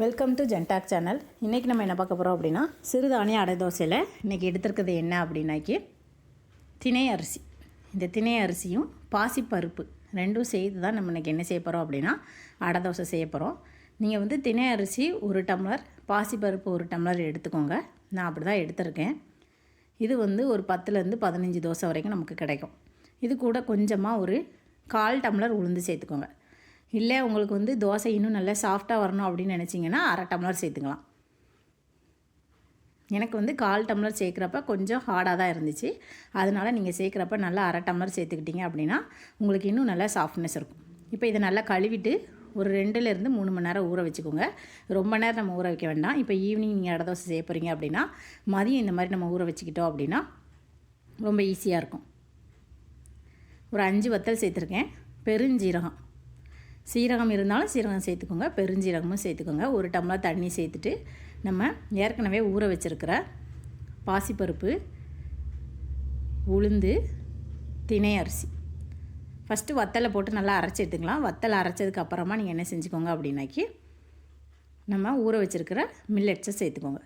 Welcome to ஜென்டாக் channel இன்றைக்கி நம்ம என்ன பார்க்க போகிறோம் அப்படின்னா சிறுதானிய அடை தோசையில் இன்றைக்கி எடுத்துருக்கிறது என்ன அப்படின்னாக்கி திணை அரிசி. இந்த திணை அரிசியும் பாசிப்பருப்பு ரெண்டும் சேர்த்து தான் நம்ம இன்றைக்கி என்ன செய்ய போகிறோம் அப்படின்னா அடை தோசை செய்ய போகிறோம் நீங்கள் வந்து திணை அரிசி ஒரு டம்ளர் பாசிப்பருப்பு ஒரு டம்ளர் எடுத்துக்கோங்க. நான் அப்படி தான் எடுத்திருக்கேன். இது வந்து ஒரு பத்துலேருந்து பதினஞ்சு தோசை வரைக்கும் நமக்கு கிடைக்கும். இது கூட கொஞ்சமாக ஒரு கால் டம்ளர் உளுந்து சேர்த்துக்கோங்க. இல்லை உங்களுக்கு வந்து தோசை இன்னும் நல்லா சாஃப்டாக வரணும் அப்படின்னு நினச்சிங்கன்னா அரை டம்ளர் சேர்த்துக்கலாம். எனக்கு வந்து கால் டம்ளர் சேர்க்குறப்ப கொஞ்சம் ஹார்டாக தான் இருந்துச்சு. அதனால் நீங்கள் சேர்க்குறப்ப நல்லா அரை டம்ளர் சேர்த்துக்கிட்டீங்க அப்படின்னா உங்களுக்கு இன்னும் நல்லா சாஃப்ட்னஸ் இருக்கும். இப்போ இதை நல்லா கழுவிட்டு ஒரு ரெண்டுலேருந்து மூணு மணி நேரம் ஊற வச்சுக்கோங்க. ரொம்ப நேரம் நம்ம ஊற வைக்க வேண்டாம். இப்போ ஈவினிங் நீங்கள் அடை தோசை செய்ய போகிறீங்க அப்படின்னா மதியம் இந்த மாதிரி நம்ம ஊற வச்சுக்கிட்டோம் அப்படின்னா ரொம்ப ஈஸியாக இருக்கும். ஒரு அஞ்சு வத்தல் சேர்த்துருக்கேன். பெருஞ்சீரகம். சீரகம் இருந்தாலும் சீரகம் சேர்த்துக்கோங்க பெருஞ்சீரகமும் சேர்த்துக்கோங்க. ஒரு டம்ளர் தண்ணி சேர்த்துட்டு நம்ம ஏற்கனவே ஊற வச்சுருக்கிற பாசிப்பருப்பு உளுந்து தினை அரிசி. ஃபஸ்ட்டு வத்தலை போட்டு நல்லா அரைச்சி எடுத்துக்கலாம். வத்தலை அரைச்சதுக்கு அப்புறமா நீங்கள் என்ன செஞ்சுக்கோங்க அப்படின்னாக்கி நம்ம ஊற வச்சுருக்கிற மில்லட்ஸை சேர்த்துக்கோங்க.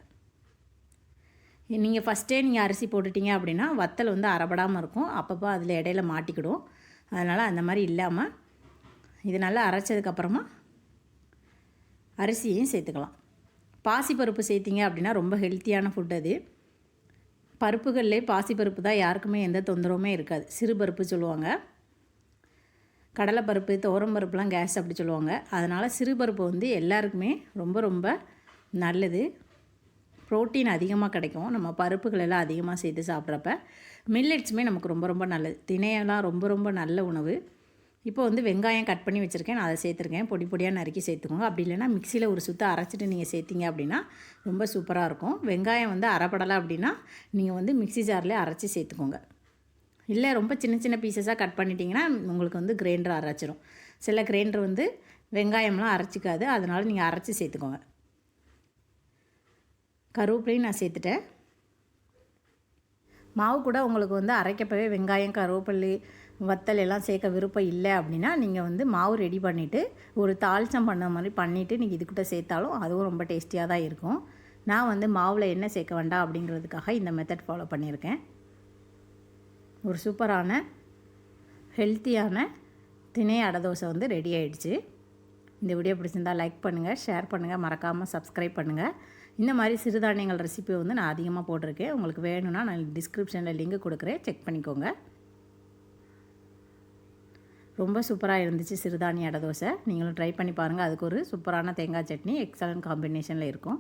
நீங்கள் ஃபஸ்ட்டே நீங்கள் அரிசி போட்டுட்டீங்க அப்படின்னா வத்தல் வந்து அரைபடாமல் இருக்கும். அப்பப்போ அதில் இடையில மாட்டிக்கிடும். அதனால் அந்த மாதிரி இல்லாமல் இது நல்லா அரைச்சதுக்கப்புறமா அரிசியையும் சேர்த்துக்கலாம். பாசிப்பருப்பு சேர்த்திங்க அப்படின்னா ரொம்ப ஹெல்த்தியான ஃபுட் அது. பருப்புகள்லே பாசிப்பருப்பு தான் யாருக்குமே எந்த தொந்தரவுமே இருக்காது. சிறு பருப்பு சொல்லுவாங்க. கடலைப்பருப்பு துவரம்பருப்புலாம் கேஸ் அப்படி சொல்லுவாங்க. அதனால் சிறுபருப்பு வந்து எல்லாருக்குமே ரொம்ப ரொம்ப நல்லது. ப்ரோட்டீன் அதிகமாக கிடைக்கும். நம்ம பருப்புகள் எல்லாம் அதிகமாக சேர்த்து சாப்பிட்றப்ப மில்லட்ஸுமே நமக்கு ரொம்ப ரொம்ப நல்லது. திணையெல்லாம் ரொம்ப ரொம்ப நல்ல உணவு. இப்போ வந்து வெங்காயம் கட் பண்ணி வச்சுருக்கேன் நான் அதை சேர்த்துருக்கேன். பொடி பொடியாக நறுக்கி சேர்த்துக்கோங்க. அப்படி இல்லைன்னா மிக்சியில் ஒரு சுத்தம் அரைச்சிட்டு நீங்கள் சேர்த்திங்க அப்படின்னா ரொம்ப சூப்பராக இருக்கும். வெங்காயம் வந்து அரைப்படலை அப்படின்னா நீங்கள் வந்து மிக்சி ஜார்லேயே அரைச்சி சேர்த்துக்கோங்க. இல்லை ரொம்ப சின்ன சின்ன பீசஸாக கட் பண்ணிட்டீங்கன்னா உங்களுக்கு வந்து கிரைண்டர் அரைச்சிரும். சில கிரைண்டர் வந்து வெங்காயம்லாம் அரைச்சிக்காது. அதனால் நீங்கள் அரைச்சி சேர்த்துக்கோங்க. கருவேப்பிலையும் நான் சேர்த்துட்டேன். மாவு கூட உங்களுக்கு வந்து அரைக்கப்பவே வெங்காயம் கருவேப்பள்ளி வத்தல் எல்லாம் சேர்க்க விருப்பம் இல்லை அப்படின்னா நீங்கள் வந்து மாவு ரெடி பண்ணிவிட்டு ஒரு தாளிச்சம் பண்ண மாதிரி பண்ணிவிட்டு நீங்கள் இதுக்கிட்ட சேர்த்தாலும் அதுவும் ரொம்ப டேஸ்டியாக தான் இருக்கும். நான் வந்து மாவில் என்ன சேர்க்க வேண்டாம் அப்படிங்கிறதுக்காக இந்த மெத்தட் ஃபாலோ பண்ணியிருக்கேன். ஒரு சூப்பரான ஹெல்த்தியான திணை அடை தோசை வந்து ரெடி ஆகிடுச்சு இந்த வீடியோ பிடிச்சிருந்தால் லைக் பண்ணுங்கள் ஷேர் பண்ணுங்கள் மறக்காமல் சப்ஸ்கிரைப் பண்ணுங்கள் இந்த மாதிரி சிறுதானியங்கள் ரெசிபி வந்து நான் அதிகமாக போட்டிருக்கேன். உங்களுக்கு வேணும்னா நான் டிஸ்கிரிப்ஷனில் லிங்க் கொடுக்குறேன். செக் பண்ணிக்கோங்க. ரொம்ப சூப்பராக இருந்துச்சு சிறுதானிய அடை தோசை. நீங்களும் ட்ரை பண்ணி பாருங்கள் அதுக்கு ஒரு சூப்பரான தேங்காய் சட்னி எக்ஸலண்ட் காம்பினேஷனில் இருக்கும்.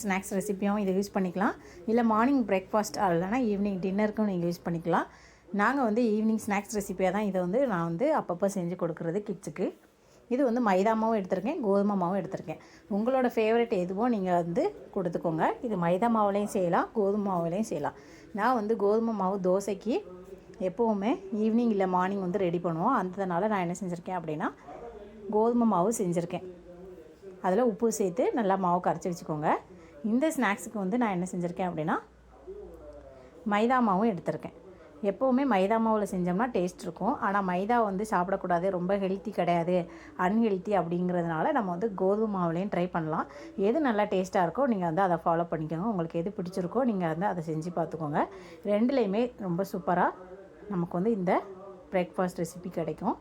ஸ்நாக்ஸ் ரெசிப்பியும் இதை யூஸ் பண்ணிக்கலாம். இல்லை மார்னிங் பிரேக்ஃபாஸ்ட் இல்லைனா ஈவினிங் டின்னருக்கும் நீங்கள் யூஸ் பண்ணிக்கலாம். நாங்கள் வந்து ஈவினிங் ஸ்நாக்ஸ் ரெசிப்பியாக தான் இதை வந்து நான் வந்து அப்பப்போ செஞ்சு கொடுக்குறது கிட்ஸுக்கு இது வந்து மைதா மாவும் எடுத்திருக்கேன் கோதுமை மாவும் எடுத்திருக்கேன். உங்களோட ஃபேவரட் எதுவோ நீங்கள் வந்து கொடுத்துக்கோங்க. இது மைதா மாவுலேயும் செய்யலாம் கோதுமை மாவுலேயும் செய்யலாம். நான் வந்து கோதுமை மாவு தோசைக்கு எப்போவுமே ஈவினிங் இல்லை மார்னிங் வந்து ரெடி பண்ணுவோம். அந்ததுனால நான் என்ன செஞ்சுருக்கேன் அப்படின்னா கோதுமை மாவு செஞ்சுருக்கேன். அதில் உப்பு சேர்த்து நல்லா மாவு கரைச்சி வச்சுக்கோங்க. இந்த ஸ்நாக்ஸுக்கு வந்து நான் என்ன செஞ்சுருக்கேன் அப்படின்னா மைதா மாவும் எடுத்திருக்கேன். எப்போவுமே மைதா மாவில் செஞ்சோம்னா டேஸ்ட் இருக்கும். ஆனால் மைதா வந்து சாப்பிடக்கூடாது. ரொம்ப ஹெல்த்தி கிடையாது. அன்ஹெல்த்தி அப்படிங்கிறதுனால நம்ம வந்து கோதுமை மாவுலேயும் ட்ரை பண்ணலாம். எது நல்லா டேஸ்ட்டாக இருக்கோ நீங்கள் வந்து அதை ஃபாலோ பண்ணிக்கோங்க. உங்களுக்கு எது பிடிச்சிருக்கோ நீங்கள் வந்து அதை செஞ்சு பார்த்துக்கோங்க. ரெண்டுலேயுமே ரொம்ப சூப்பராக நமக்கு வந்து இந்த பிரேக்ஃபாஸ்ட் ரெசிபி கிடைக்கும்.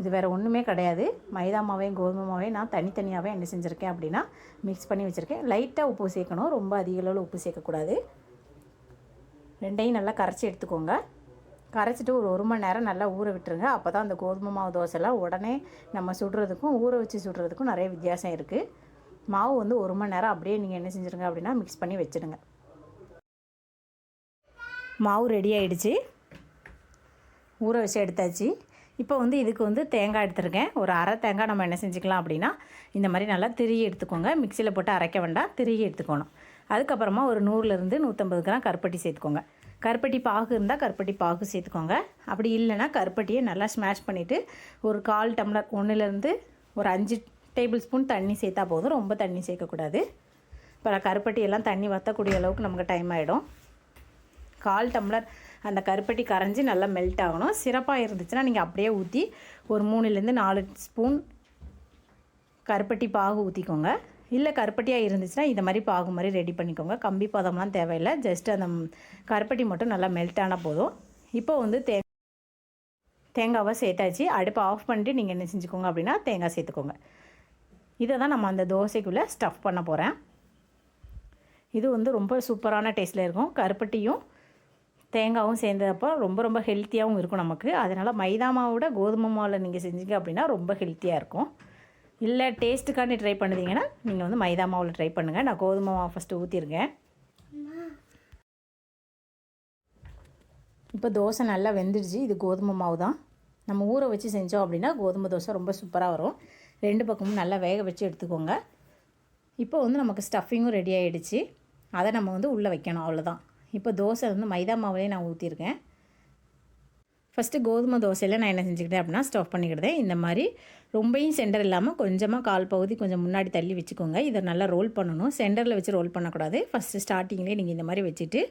இது வேறு ஒன்றுமே கிடையாது. மைதா மாவையும் கோதுமை மாவையும் நான் தனித்தனியாகவே என்ன செஞ்சுருக்கேன் அப்படின்னா மிக்ஸ் பண்ணி வச்சுருக்கேன். லைட்டாக உப்பு சேர்க்கணும். ரொம்ப அதிக அளவில் உப்பு சேர்க்கக்கூடாது. ரெண்டையும் நல்லா கரைச்சி எடுத்துக்கோங்க. கரைச்சிட்டு ஒரு ஒரு மணி நேரம் நல்லா ஊற விட்டுருங்க. அப்போ தான் அந்த கோதுமை மாவு தோசைலாம் உடனே நம்ம சுடுறதுக்கும் ஊற வச்சு சுடுறதுக்கும் நிறைய வித்தியாசம் இருக்குது மாவு வந்து ஒரு மணி நேரம் அப்படியே நீங்கள் என்ன செஞ்சுருங்க அப்படின்னா மிக்ஸ் பண்ணி வச்சுடுங்க. மாவு ரெடி ஆகிடுச்சு ஊற வச்சு எடுத்தாச்சு. இப்போ வந்து இதுக்கு வந்து தேங்காய் எடுத்துருக்கேன். ஒரு அரை தேங்காய் நம்ம என்ன செஞ்சுக்கலாம் அப்படின்னா இந்த மாதிரி நல்லா திருகி எடுத்துக்கோங்க. மிக்சியில் போட்டு அரைக்க வேண்டாம் திருகி எடுத்துக்கணும். அதுக்கப்புறமா ஒரு நூறுலேருந்து நூற்றம்பது கிராம் கருப்பட்டி சேர்த்துக்கோங்க. கருப்பட்டி பாகு இருந்தால் கருப்பட்டி பாகு சேர்த்துக்கோங்க. அப்படி இல்லைன்னா கருப்பட்டியை நல்லா ஸ்மாஷ் பண்ணிவிட்டு ஒரு கால் டம்ளர் ஒன்றுலேருந்து ஒரு அஞ்சு டேபிள் ஸ்பூன் தண்ணி சேர்த்தா போதும். ரொம்ப தண்ணி சேர்க்கக்கூடாது. இப்போ கருப்பட்டி எல்லாம் தண்ணி வற்றக்கூடிய அளவுக்கு நமக்கு டைம் ஆகிடும் கால் டம்ளர் அந்த கருப்பட்டி கரைஞ்சி நல்லா மெல்ட் ஆகணும். சிறப்பாக இருந்துச்சுன்னா நீங்கள் அப்படியே ஊற்றி ஒரு மூணுலேருந்து நாலு ஸ்பூன் கருப்பட்டி பாகு ஊற்றிக்கோங்க இல்லை கருப்பட்டியாக இருந்துச்சுன்னா இந்த மாதிரி பாகு மாதிரி ரெடி பண்ணிக்கோங்க. கம்பி பதம்லாம் தேவையில்லை. ஜஸ்ட் அந்த கருப்பட்டி மட்டும் நல்லா மெல்ட் ஆனால் போதும். இப்போ வந்து தே தேங்காவை சேர்த்தாச்சு. அடுப்பை ஆஃப் பண்ணிட்டு நீங்கள் என்ன செஞ்சுக்கோங்க அப்படின்னா தேங்காய் சேர்த்துக்கோங்க. இதை தான் நம்ம அந்த தோசைக்குள்ளே ஸ்டஃப் பண்ண போகிறேன் இது வந்து ரொம்ப சூப்பரான டேஸ்ட்டில் இருக்கும். கருப்பட்டியும் தேங்காவும் சேர்ந்தப்போ ரொம்ப ரொம்ப ஹெல்த்தியாகவும் இருக்கும் நமக்கு. அதனால் மைதா மாவோட கோதுமை மாவில் நீங்கள் செஞ்சீங்க அப்படின்னா ரொம்ப ஹெல்த்தியாக இருக்கும். இல்லை டேஸ்ட்டுக்காண்டி ட்ரை பண்ணுறீங்கன்னா நீங்கள் வந்து மைதா மாவில் ட்ரை பண்ணுங்கள் நான் கோதுமை மாவு ஃபஸ்ட்டு ஊற்றிருக்கேன் இப்போ தோசை நல்லா வெந்துடுச்சு. இது கோதுமை மாவு தான். நம்ம ஊற வச்சு செஞ்சோம் அப்படின்னா கோதுமை தோசை ரொம்ப சூப்பராக வரும். ரெண்டு பக்கமும் நல்லா வேக வச்சு எடுத்துக்கோங்க. இப்போ வந்து நமக்கு ஸ்டஃபிங்கும் ரெடி ஆகிடுச்சு அதை நம்ம வந்து உள்ளே வைக்கணும் அவ்வளோதான் இப்போ தோசை வந்து மைதா மாவுலேயே நான் ஊற்றிருக்கேன் ஃபஸ்ட்டு கோதுமை தோசையில் நான் என்ன செஞ்சுக்கிட்டேன் அப்படின்னா ஸ்டவ் பண்ணிக்கிட்டேன் இந்த மாதிரி ரொம்பையும் சென்டர் இல்லாமல் கொஞ்சமாக கால் பகுதி கொஞ்சம் முன்னாடி தள்ளி வச்சுக்கோங்க. இதை நல்லா ரோல் பண்ணணும். சென்டரில் வச்சு ரோல் பண்ணக்கூடாது. ஃபஸ்ட்டு ஸ்டார்டிங்லேயே நீங்கள் இந்த மாதிரி வச்சுட்டு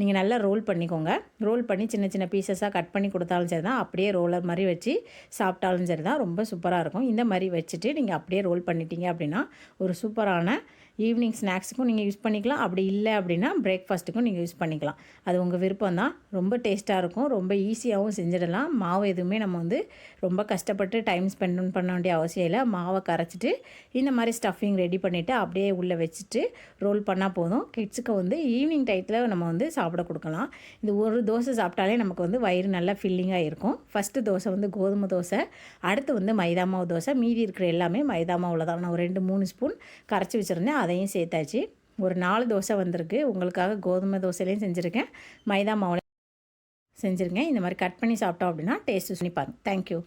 நீங்கள் நல்லா ரோல் பண்ணிக்கோங்க. ரோல் பண்ணி சின்ன சின்ன பீசஸாக கட் பண்ணி கொடுத்தாலும் சரி தான் அப்படியே ரோலர் மாதிரி வச்சு சாப்பிட்டாலும் சரி தான் ரொம்ப சூப்பராக இருக்கும். இந்த மாதிரி வச்சுட்டு நீங்கள் அப்படியே ரோல் பண்ணிட்டீங்க அப்படின்னா ஒரு சூப்பரான ஈவினிங் ஸ்நாக்ஸுக்கும் நீங்கள் யூஸ் பண்ணிக்கலாம். அப்படி இல்லை அப்படின்னா பிரேக்ஃபாஸ்ட்டுக்கும் நீங்கள் யூஸ் பண்ணிக்கலாம். அது உங்கள் விருப்பம் தான். ரொம்ப டேஸ்ட்டாக இருக்கும். ரொம்ப ஈஸியாகவும் செஞ்சிடலாம். மாவு எதுவுமே நம்ம வந்து ரொம்ப கஷ்டப்பட்டு டைம் ஸ்பெண்ட் பண்ண வேண்டிய அவசியம் இல்லை. மாவை கரைச்சிட்டு இந்த மாதிரி ஸ்டஃபிங் ரெடி பண்ணிவிட்டு அப்படியே உள்ளே வச்சுட்டு ரோல் பண்ணால் போதும். கிட்ஸுக்கு வந்து ஈவினிங் டயத்தில் நம்ம வந்து சாப்பிட கொடுக்கலாம். இந்த ஒரு தோசை சாப்பிட்டாலே நமக்கு வந்து வயிறு நல்லா ஃபில்லிங்காக இருக்கும். ஃபஸ்ட்டு தோசை வந்து கோதுமை தோசை அடுத்து வந்து மைதா மாவு தோசை. மீதி இருக்கிற எல்லாமே மைதா மாவில் தான். நான் ஒரு ரெண்டு மூணு ஸ்பூன் கரைச்சி வச்சுருந்தேன். அதையும் சேர்த்தாச்சு. ஒரு நாலு தோசை வந்திருக்கு. உங்களுக்காக கோதுமை தோசையிலையும் செஞ்சுருக்கேன். மைதா மாவுலையும் செஞ்சுருக்கேன். இந்த மாதிரி கட் பண்ணி சாப்பிட்டோம் அப்படின்னா டேஸ்ட்டு பண்ணி பாருங்கள் தேங்க்யூ